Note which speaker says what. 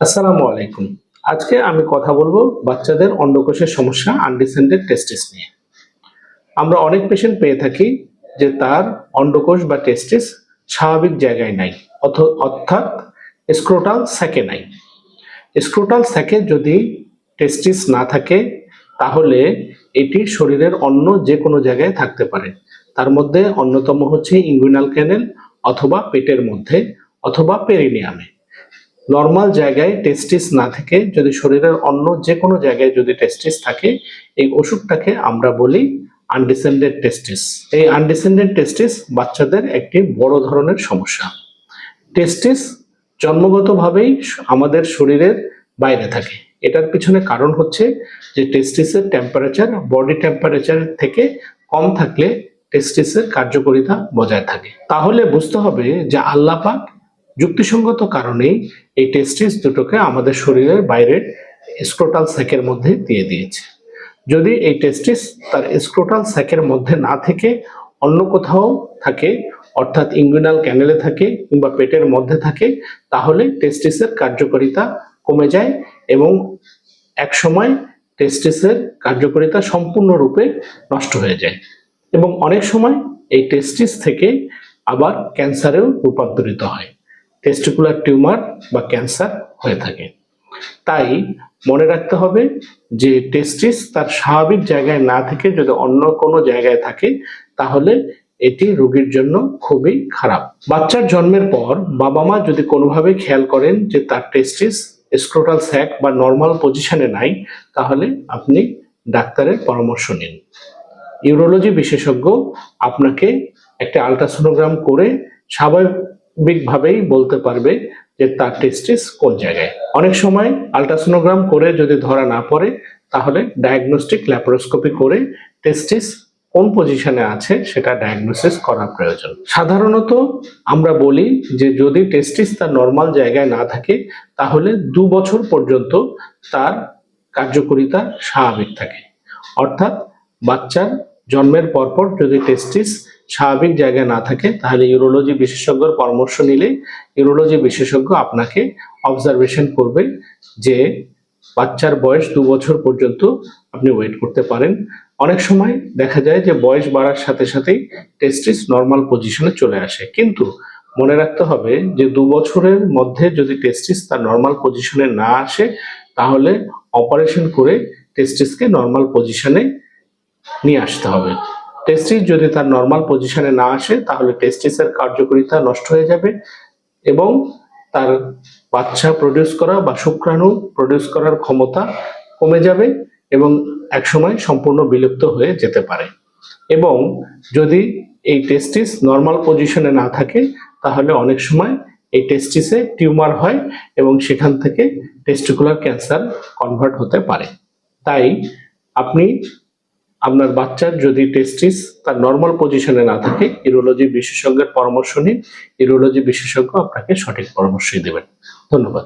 Speaker 1: আসসালামু আলাইকুম। আজকে আমি কথা বলব বাচ্চাদের অন্ডকোষের সমস্যা আনডিসেন্ডেড টেস্টিস নিয়ে। আমরা অনেক পেশেন্ট পেয়ে থাকি যে তার অন্ডকোষ বা টেস্টিস স্বাভাবিক জায়গায় নাই অর্থাৎ স্ক্রোটাল স্যাকে নাই। স্ক্রোটাল স্যাকে যদি টেস্টিস না থাকে, তাহলে এটি শরীরের অন্য যে কোনো জায়গায় থাকতে পারে। তার মধ্যে অন্যতম হচ্ছে ইঙ্গুইনাল ক্যানেল অথবা পেটের মধ্যে অথবা পেরিনিয়ামে নর্মাল জায়গায় টেস্টিস না থেকে, যদি শরীরের অন্য যে কোনো জায়গায় যদি টেস্টিস থাকে, এই অসুখটাকে আমরা বলি আনডিসেন্ডেড টেস্টিস এই আনডিসেন্ডেড টেস্টিস বাচ্চাদের একটি বড় ধরনের সমস্যা। টেস্টিস জন্মগতভাবেই আমাদের শরীরের বাইরে থাকে। এটার পিছনে কারণ হচ্ছে যে টেস্টিসের টেম্পারেচার বডি টেম্পারেচার থেকে কম থাকলে টেস্টিসের কার্যকারিতা বজায় থাকে। তাহলে বুঝতে হবে যে আল্লাপাক যুক্তিসঙ্গত কারণেই এই টেস্টিস দুটোকে আমাদের শরীরের বাইরের স্ক্রোটাল স্যাকের মধ্যে দিয়ে দিয়েছে। যদি এই টেস্টিস তার স্ক্রোটাল স্যাকের মধ্যে না থেকে অন্য কোথাও থাকে, অর্থাৎ ইঙ্গুইনাল ক্যানেলে থাকে কিংবা পেটের মধ্যে থাকে, তাহলে টেস্টিসের কার্যকারিতা কমে যায় এবং একসময় টেস্টিসের কার্যকারিতা সম্পূর্ণরূপে নষ্ট হয়ে যায়। এবং অনেক সময় এই টেস্টিস থেকে আবার ক্যান্সারেও রূপান্তরিত হয়। টেস্টিকুলার টিউমার বা ক্যান্সার হয়ে থাকে। তাই মনে রাখতে হবে যে টেস্টিস তার স্বাভাবিক জায়গায় না থেকে যদি অন্য কোনো জায়গায় থাকে, তাহলে এটি রোগীর জন্য খুবই খারাপ। বাচ্চার জন্মের পর বাবা মা যদি কোনোভাবে খেয়াল করেন যে তার টেস্টিস স্ক্রোটাল স্যাক বা নর্মাল পজিশনে নাই, তাহলে আপনি ডাক্তারের পরামর্শ নিন। ইউরোলজি বিশেষজ্ঞ আপনাকে একটা আলট্রাসোনোগ্রাম করে স্বাভাবিকভাবেই বলতে পারবে যে তার টেস্টিস কোন জায়গায়। অনেক সময় আলট্রাসোনোগ্রাম করে যদি ধরা না পড়ে, তাহলে ডায়াগনস্টিক ল্যাপারোস্কোপি করে টেস্টিস কোন পজিশনে আছে সেটা ডায়াগনোসিস করা প্রয়োজন। সাধারণত আমরা বলি যে যদি টেস্টিস তার নর্মাল জায়গায় না থাকে, তাহলে দু বছর পর্যন্ত তার কার্যকারিতা স্বাভাবিক থাকে। অর্থাৎ বাচ্চার জন্মের পরপর যদি টেস্টিস স্বাভাবিক জায়গায় না থাকে, তাহলে ইউরোলজি বিশেষজ্ঞর পরামর্শ নিলে ইউরোলজি বিশেষজ্ঞ আপনাকে অবজারভেশন করবে যে বাচ্চার বয়স দু বছর পর্যন্ত আপনি ওয়েট করতে পারেন। অনেক সময় দেখা যায় যে বয়স বাড়ার সাথে সাথেই টেস্টিস নর্মাল পজিশনে চলে আসে। কিন্তু মনে রাখতে হবে যে দু বছরের মধ্যে যদি টেস্টিস তার নর্মাল পজিশনে না আসে, তাহলে অপারেশন করে টেস্টিসকে নর্মাল পজিশনে নিয়ে আসতে হবে। টেস্টিস যদি তার নর্মাল পজিশনে না আসে, তাহলে টেস্টিসের কার্যকারিতা নষ্ট হয়ে যাবে এবং তার বাচ্চা প্রডিউস করা বা শুক্রাণু প্রডিউস করার ক্ষমতা কমে যাবে এবং একসময় সম্পূর্ণ বিলুপ্ত হয়ে যেতে পারে। এবং যদি এই টেস্টিস নর্মাল পজিশনে না থাকে, তাহলে অনেক সময় এই টেস্টিসে টিউমার হয় এবং সেখান থেকে টেস্টিকুলার ক্যান্সার কনভার্ট হতে পারে। তাই আপনি আপনার বাচ্চার যদি টেস্টিস তার নর্মাল পজিশনে না থাকে ইউরোলজি বিশেষজ্ঞের পরামর্শ নিন ইউরোলজি বিশেষজ্ঞ আপনাকে সঠিক পরামর্শই দেবেন। ধন্যবাদ।